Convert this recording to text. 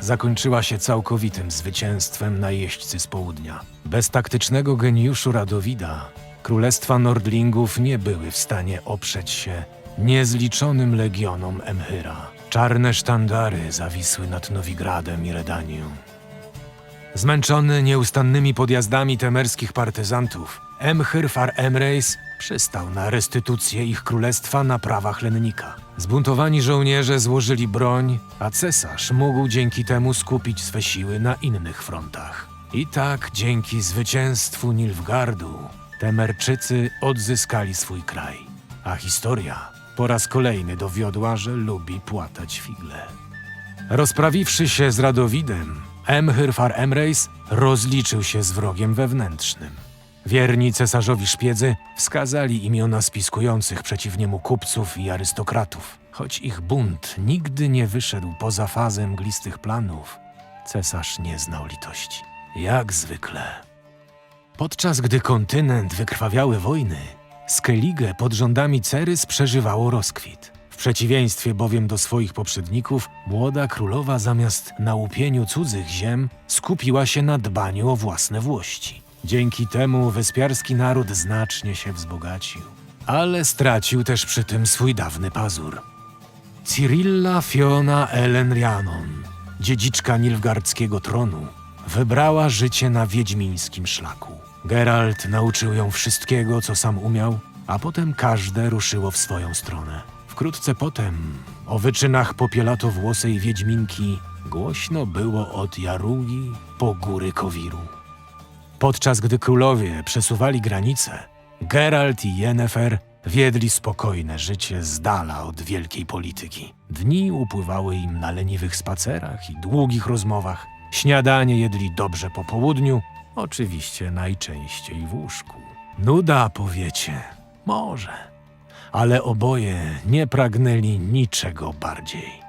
zakończyła się całkowitym zwycięstwem najeźdźcy z południa. Bez taktycznego geniuszu Radowida królestwa Nordlingów nie były w stanie oprzeć się niezliczonym legionom Emhyra. Czarne sztandary zawisły nad Nowigradem i Redanią. Zmęczony nieustannymi podjazdami temerskich partyzantów, Emhyr Far Emreis przystał na restytucję ich królestwa na prawach lennika. Zbuntowani żołnierze złożyli broń, a cesarz mógł dzięki temu skupić swe siły na innych frontach. I tak dzięki zwycięstwu Nilfgardu Temerczycy odzyskali swój kraj, a historia po raz kolejny dowiodła, że lubi płatać figle. Rozprawiwszy się z Radowidem, Emhyr Far Emreis rozliczył się z wrogiem wewnętrznym. Wierni cesarzowi szpiedzy wskazali imiona spiskujących przeciw niemu kupców i arystokratów. Choć ich bunt nigdy nie wyszedł poza fazę mglistych planów, cesarz nie znał litości. Jak zwykle. Podczas gdy kontynent wykrwawiały wojny, Skellige pod rządami Cerys przeżywało rozkwit. W przeciwieństwie bowiem do swoich poprzedników, młoda królowa zamiast na łupieniu cudzych ziem skupiła się na dbaniu o własne włości. Dzięki temu wyspiarski naród znacznie się wzbogacił. Ale stracił też przy tym swój dawny pazur. Cyrilla Fiona Ellen Rhiannon, dziedziczka nilfgardzkiego tronu, wybrała życie na wiedźmińskim szlaku. Geralt nauczył ją wszystkiego, co sam umiał, a potem każde ruszyło w swoją stronę. Wkrótce potem o wyczynach popielatowłosej wiedźminki głośno było od Jarugi po góry Kowiru. Podczas gdy królowie przesuwali granice, Geralt i Yennefer wiedli spokojne życie z dala od wielkiej polityki. Dni upływały im na leniwych spacerach i długich rozmowach. Śniadanie jedli dobrze po południu, oczywiście najczęściej w łóżku. Nuda, powiecie, może, ale oboje nie pragnęli niczego bardziej.